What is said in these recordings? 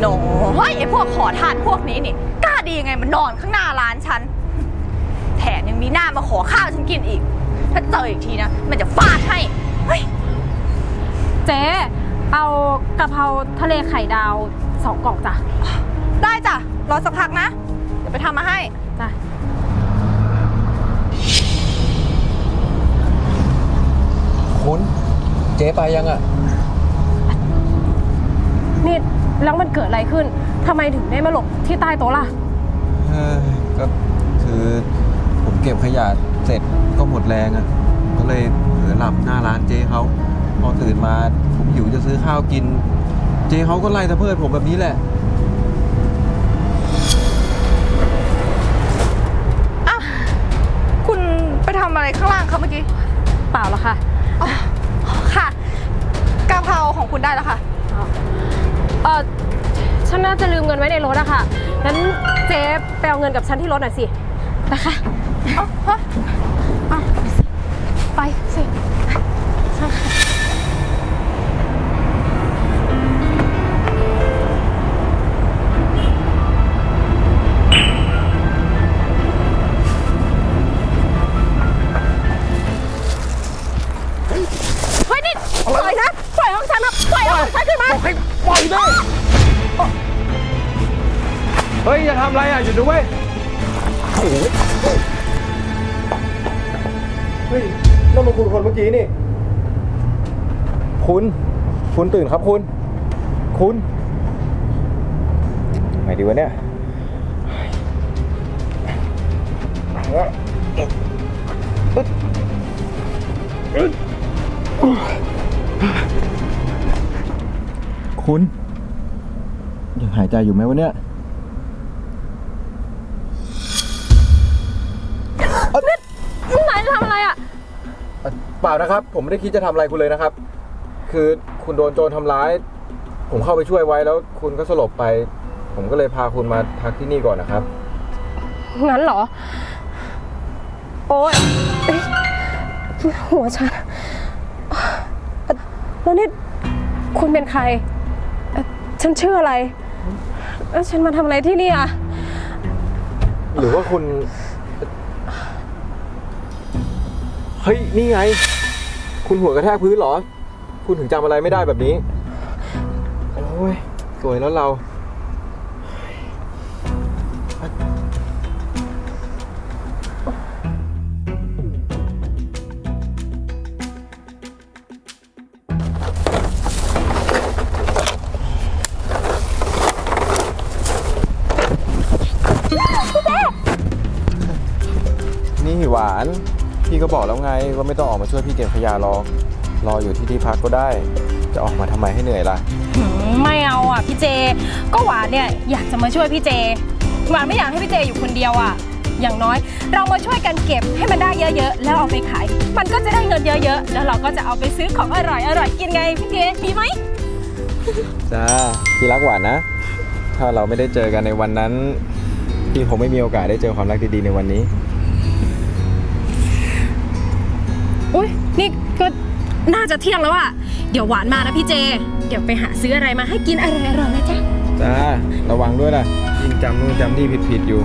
หนอเฮ้ยไอพวกขอทานพวกนี้นี่กล้าดียังไงมันนอนข้างหน้าร้านฉัน แถมยังมีหน้ามาขอข้าวฉันกินอีก ถ้าเจออีกทีนะ มันจะฟาดให้เฮ้ยเจ๊เอากะเพราทะเลไข่ดาวสองกล่องจ้ะได้จ้ะรอสักพักนะ เดี๋ยวไปทำมาให้ จ้ะคุณเจ๊ไปยังอะ นี่ แล้วมันเกิดอะไรขึ้นทำไมถึงได้มาหลบที่ใต้โต๊ะล่ะ เอ้ยก็คือผมเก็บขยะเสร็จก็หมดแรงอะ ก็เลยเผลอหลับหน้าร้านเจ๊เขาพอตื่นมาผมหิวจะซื้อข้าวกิน เจ๊เขาก็ไล่ตะเพิดผมแบบนี้แหละอ้าวคุณไปทำอะไรข้างล่างครับเมื่อกี้เปล่าหรอกค่ะ อ๋อค่ะ กะเพราของคุณได้แล้วค่ะเออฉันน่าจะลืมเงินไว้ในรถอะค่ะงั้นเจ๊ไปเอาเงินกับฉันที่รถหน่อยสิ นะคะเอาฮะเอาไปสิเฉันนะปล่อยของฉันขึ้นมาบอกให้ปล่อยด้เฮ้ยอย่าทำอะไรอะหยุดด้วยโอ้โหเฮ้ยนั่นมันคุณคนเมื่อกี้นี่ คุณ คุณตื่นครับคุณ คุณไงดีวะเนี่ยอึดอึด คุณยังหายใจอยู่ไหมวะเนี่ยนายจะทำอะไรอะเอ่อเปล่านะครับ ผมไม่ได้คิดจะทำอะไรคุณเลยนะครับ คือคุณโดนโจรทำร้าย ผมเข้าไปช่วยไว้แล้วคุณก็สลบไป ผมก็เลยพาคุณมาพักที่นี่ก่อนนะครับ งั้นเหรอ โอ๊ยเอ๊ะหัวฉันเอ่อแล้วนี่คุณเป็นใครเอ่อ ฉันชื่ออะไร แล้วฉันมาทำอะไรที่นี่อะ หรือว่าคุณ เฮ้ย นี่ไง คุณหัวกระแทกพื้นเหรอ คุณถึงจำอะไรไม่ได้แบบนี้ โอ้ย สวยแล้วเรา หวาน พี่ก็บอกแล้วไงว่าไม่ต้องออกมาช่วยพี่เก็บขยะหรอกรออยู่ที่ที่พักก็ได้ จะออกมาทำไมให้เหนื่อยล่ะ หืมไม่เอาอะพี่เจ ก็หวานเนี่ยอยากจะมาช่วยพี่เจ หวานไม่อยากให้พี่เจอยู่คนเดียวอะ อย่างน้อย เรามาช่วยกันเก็บให้มันได้เยอะๆ แล้วเอาไปขาย มันก็จะได้เงินเยอะๆ แล้วเราก็จะเอาไปซื้อของอร่อยอร่อยๆกินไงพี่เจดีไหม จ้าพี่รักหวานนะ ถ้าเราไม่ได้เจอกันในวันนั้น พี่คงไม่มีโอกาสได้เจอความรักดีๆในวันนี้ อุ้ยนี่ก็น่าจะเที่ยงแล้วอะเดี๋ยวหวานมานะพี่เจ เดี๋ยวไปหาซื้ออะไรมาให้กินอะไรอร่อยๆนะจ๊ะ จ้าระวังด้วยล่ะยิ่งจำนู่นจำนี่ผิดๆอยู่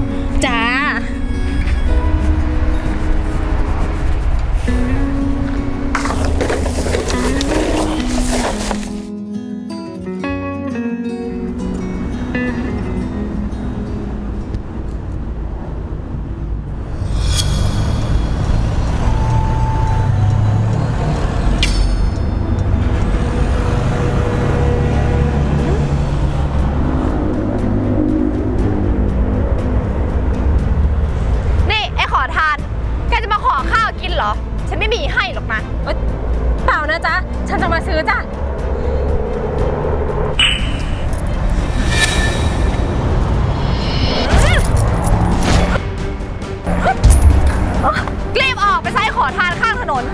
นข้างถนน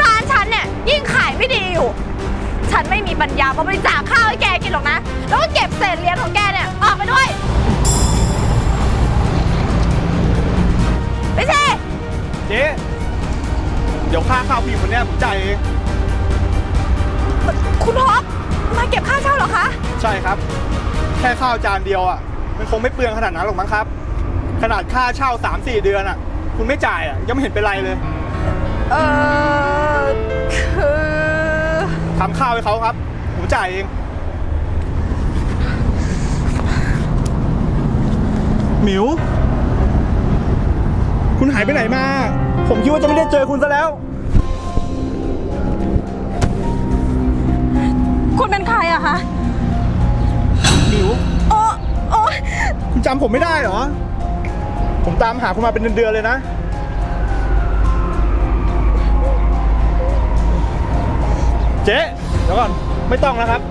ร้านฉันเนี่ยยิ่งขายไม่ดีอยู่ ฉันไม่มีปัญญามาบริจาคข้าวให้แกกินหรอกนะ แล้วก็เก็บเศษเหรียญของแกเนี่ยออกไปด้วย ไม่ใช่ เจ๊เดี๋ยวค่าข้าวผู้หญิงคนเนี้ยผมจ่ายเองคุณท็อปมาเก็บค่าเช่าเหรอคะใช่ช่ครับ แค่ข้าวจานเดียวอะ มันคงไม่เปลืองขนาดนั้นหรอกมั้งครับ ขนาดค่าเช่า 3-4 เดือนอะ คุณไม่จ่ายอะยังไม่เห็นเป็นไรเลย เออคือทำข้าวให้เขาครับ ผมจ่ายเอง หมิว คุณหายไปไหนมา ผมคิดว่าจะไม่ได้เจอคุณซะแล้ว คุณเป็นใครอะคะหมิว โอ้โอ้คุณจำผมไม่ได้เหรอ ผมตามหาคุณมาเป็นเดือนๆเลยนะ เจ๊เดี๋ยวก่อนไม่ต้องแล้วครับ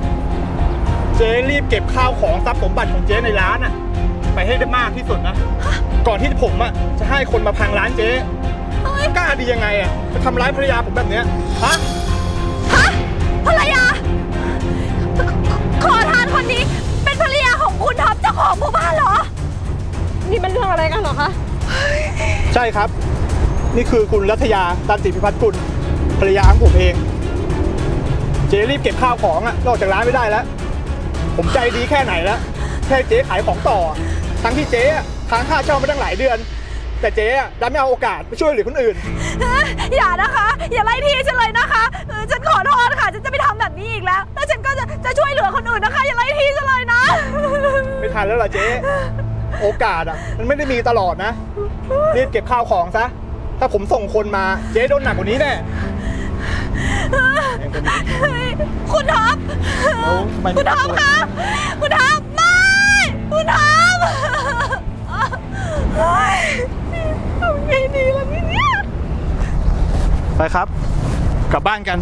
เจ๊รีบเก็บข้าวของทรัพย์สมบัติของเจ๊ในร้านอะไปให้ได้มากที่สุดนะ ก่อนที่ผมอะจะให้คนมาพังร้านเจ๊กล้าดียังไงอะจะทำร้ายภรรยาผมแบบเนี้ยฮะฮะภรรยาขอทานคนนี้ เป็นภรรยาของคุณท็อปเจ้าของหมู่บ้านเหรอ นี่มันเรื่องอะไรกันเหรอคะใช่ครับ นี่คือคุณรัตยาตันติพิพัฒน์กุลภรรยาของผมเอง เจ๊รีบเก็บข้าวของอะออกจากร้านไม่ได้แล้ว ผมใจดีแค่ไหนแล้วแค่เจ๊ขายของต่อ ทั้งที่เจ๊อะค้างค่าเช่ามาตั้งหลายเดือน แต่เจ๊อะดันไม่เอาโอกาสไปช่วยเหลือคนอื่น อย่านะคะ อย่าไล่ที่ฉันเลยนะคะเออฉันขอโทษค่ะ ฉันจะไม่ทำแบบนี้อีกแล้ว แล้วฉันก็จะจะช่วยเหลือคนอื่นนะคะ อย่าไล่ที่ฉันเลยนะ ไม่ทันแล้วล่ะเจ๊ โอกาสอะมันไม่ได้มีตลอดนะรีบเก็บข้าวของซะ ถ้าผมส่งคนมาเจ๊โดนหนักกว่านี้แน่ คุณท็อปแล้วทำไมคุณท็อปคะคุณท็อปไม่คุณท็อปเฮ้ยทำไงดีล่ะเนี่ยไปครับ กลับบ้านกัน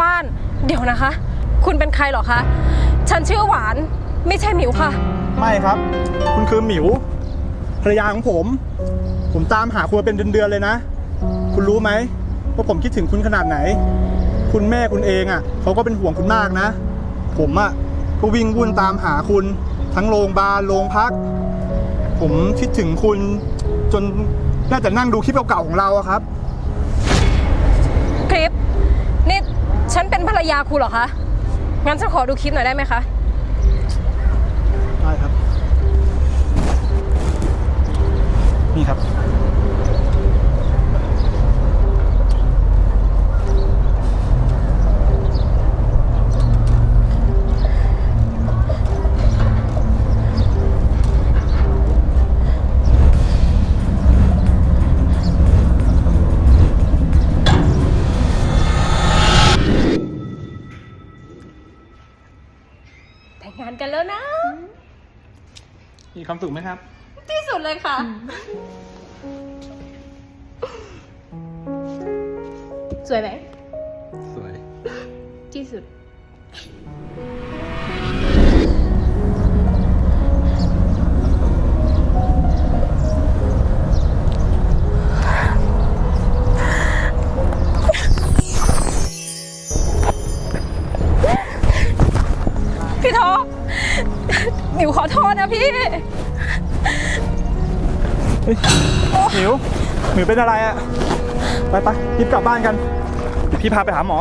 บ้าน เดี๋ยวนะคะ คุณเป็นใครเหรอคะ ฉันชื่อหวานไม่ใช่หมิวค่ะ ไม่ครับ คุณคือหมิวภรรยาของผม ผมตามหาคุณมาเป็นเดือนๆเลยนะ คุณรู้ไหมว่าผมคิดถึงคุณขนาดไหน คุณแม่คุณเองอะเขาก็เป็นห่วงคุณมากนะ ผมอะก็วิ่งวุ่นตามหาคุณ ทั้งโรงพยาบาลโรงพัก ผมคิดถึงคุณจนน่าจะนั่งดูคลิปเก่าๆของเราอะครับคลิปนี่ฉันเป็นภรรยาคุณเหรอคะ งั้นฉันขอดูคลิปหน่อยได้ไหมคะ ได้ครับ นี่ครับ สุขไหมครับ ที่สุดเลยค่ะ สวยไหม สวย ที่สุดพี่ท็อปหมิวขอโทษนะพี่ หมิวหมิวเป็นอะไรอะไปไปรีบกลับบ้านกันเดี๋ยวพี่พาไปหาหมอ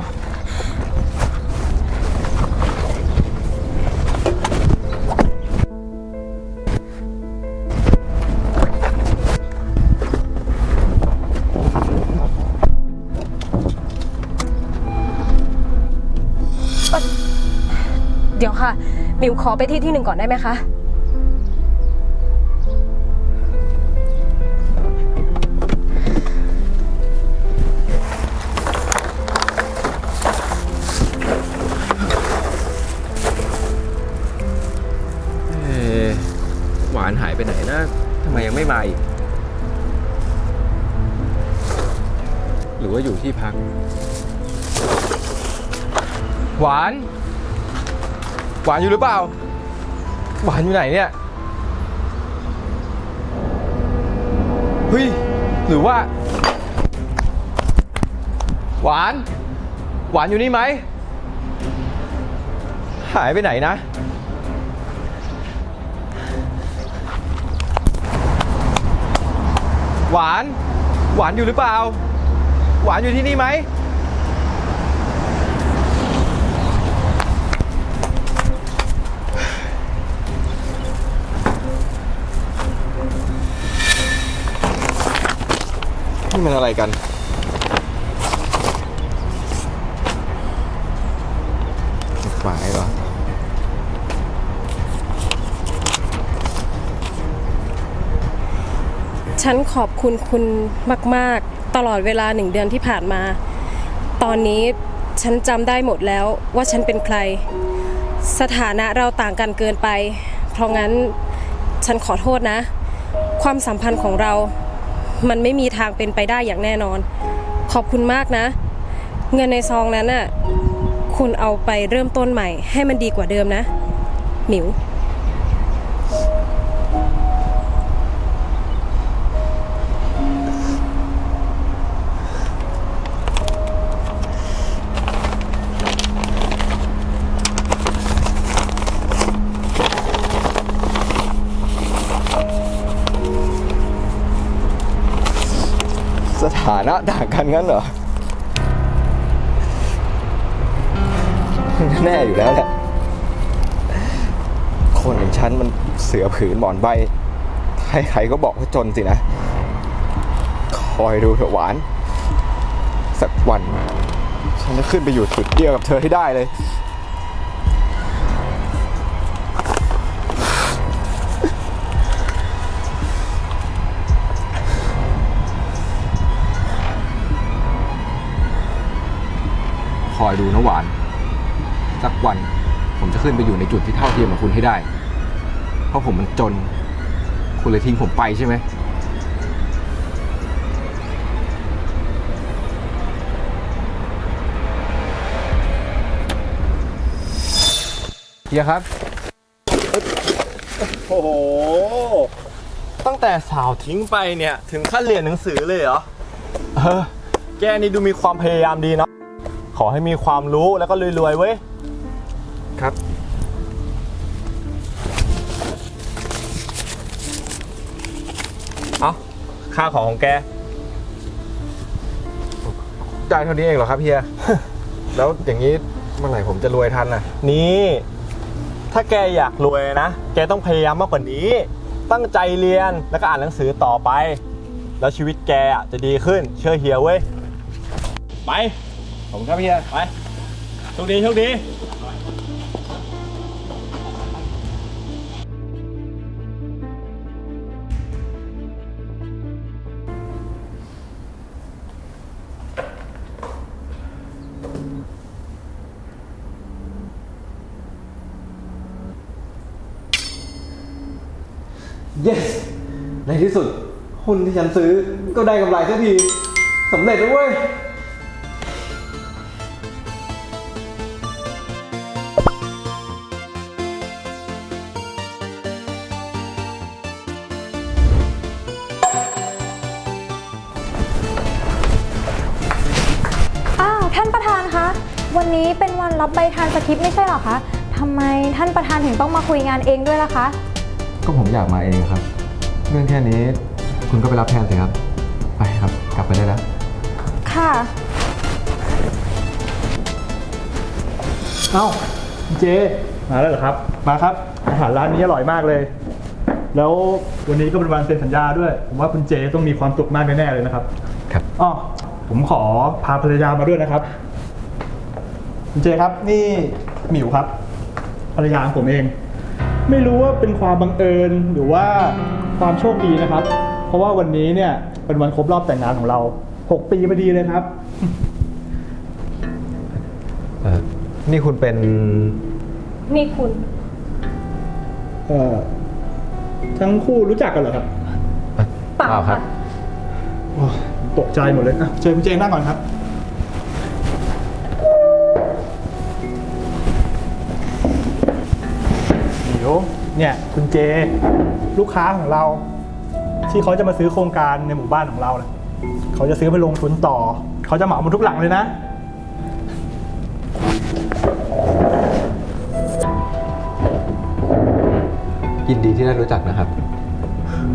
เดี๋ยวค่ะหมิวขอไปที่ที่หนึ่งก่อนได้ไหมคะ หวาน หวานอยู่หรือเปล่า หวานอยู่ไหนเนี่ยเฮ้ยหรือว่า หวาน หวานอยู่นี่ไหม หายไปไหนนะ หวาน หวานอยู่หรือเปล่า หวานอยู่ที่นี่ไหม นี่มันอะไรกัน หมายเหรอ ฉันขอบคุณคุณมาก ๆ ตลอดเวลาหนึ่งเดือนที่ผ่านมา ตอนนี้ฉันจำได้หมดแล้วว่าฉันเป็นใคร สถานะเราต่างกันเกินไป เพราะงั้นฉันขอโทษนะ ความสัมพันธ์ของเรา มันไม่มีทางเป็นไปได้อย่างแน่นอน ขอบคุณมากนะ เงินในซองนั้นน่ะ คุณเอาไปเริ่มต้นใหม่ ให้มันดีกว่าเดิมนะ หมิว นะต่างกันงั้นเหรอ แน่อยู่แล้วแหละ คนอย่างฉันมันเสือผืนหมอนใบ ใครๆก็บอกว่าจนสินะ คอยดูเถอะหวาน สักวัน ฉันจะขึ้นไปอยู่จุดเดียวกับเธอให้ได้เลย คอยดูนะหวาน สักวันผมจะขึ้นไปอยู่ในจุดที่เท่าเทียมกับคุณให้ได้ เพราะผมมันจน คุณเลยทิ้งผมไปใช่ไหม เฮียครับ โอ้โห ตั้งแต่สาวทิ้งไปเนี่ย ถึงขั้นเรียนหนังสือเลยเหรอ เออ แกนี่ดูมีความพยายามดีเนาะ ขอให้มีความรู้แล้วก็รวยๆเว้ย ครับ เอาค่าของของแก ได้เท่านี้เองเหรอครับเฮีย แล้วอย่างนี้เมื่อไหร่ผมจะรวยทันน่ะ นี่ ถ้าแกอยากรวยนะ แกต้องพยายามมากกว่านี้ ตั้งใจเรียนแล้วก็อ่านหนังสือต่อไป แล้วชีวิตแกอะจะดีขึ้น เชื่อเฮียเว้ย ไป ผมครับเฮียไปโชคดีโชคดี yes ในที่สุด หุ้นที่ฉันซื้อก็ได้กำไรสักทีสำเร็จแล้วเว้ยานประธานคะ วันนี้เป็นวันรับใบทานสคริปต์ไม่ใช่เหรอคะทำไมท่านประธานถึงต้องมาคุยงานเองด้วยล่ะคะ ก็ผมอยากมาเองครับ เรื่องแค่นี้คุณก็ไปรับแทนสิครับ ไปครับ กลับไปได้แล้ว ค่ะ เอ้าเจ มาแล้วเหรอครับ มาครับ อาหารร้านนี้อร่อยมากเลย แล้ววันนี้ก็เป็นวันเซ็นสัญญาด้วย ผมว่าคุณเจต้องมีความสุขมากแน่ๆเลยนะครับ ครับ อ๋อผมขอพาภรรยามาด้วยนะครับคุณ เจครับนี่หมิวครับภรรยาของผมเอง ไม่รู้ว่าเป็นความบังเอิญหรือว่าความโชคดีนะครับ เพราะว่าวันนี้เนี่ยเป็นวันครบรอบแต่งงานของเรา 6 ปีพอดีเลยครับ เออนี่คุณเป็น นี่คุณ เอ่อทั้งคู่รู้จักกันเหรอครับเปล่าค่ะโอ้ตกใจหมดเลยอะเชิญคุณเจนนั่งก่อนครับ เนี่ยคุณเจ ลูกค้าของเรา ที่เขาจะมาซื้อโครงการในหมู่บ้านของเรานะเขาจะซื้อไปลงทุนต่อ เขาจะเหมาหมดทุกหลังเลยนะ ยินดีที่ได้รู้จักนะครับ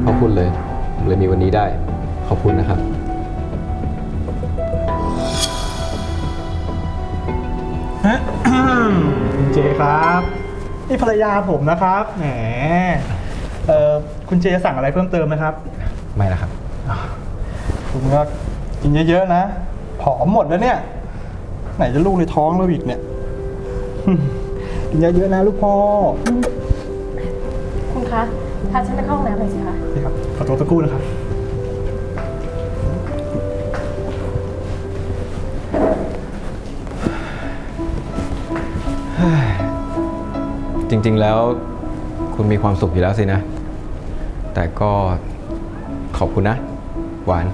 ขอบคุณเลยผมเลยมีวันนี้ได้ ขอบคุณนะครับ คุณเจครับ นี่ภรรยาผมนะครับ แหมเอ่อคุณเจสั่งอะไรเพิ่มเติมไหมครับ ไม่ละครับ คุณก็กินเยอะๆนะ ผอมหมดแล้วเนี่ย ไหนจะลูกในท้องแล้วอีกเนี่ย กินเยอะๆนะลูกพ่อคุณคะพาฉันไปเข้าห้องน้ำหน่อยสิคะนี่ครับ ขอตัวสักครู่นะครับ จริง ๆ แล้วคุณมีความสุขอยู่แล้วสินะ แต่ก็ขอบคุณนะ หวาน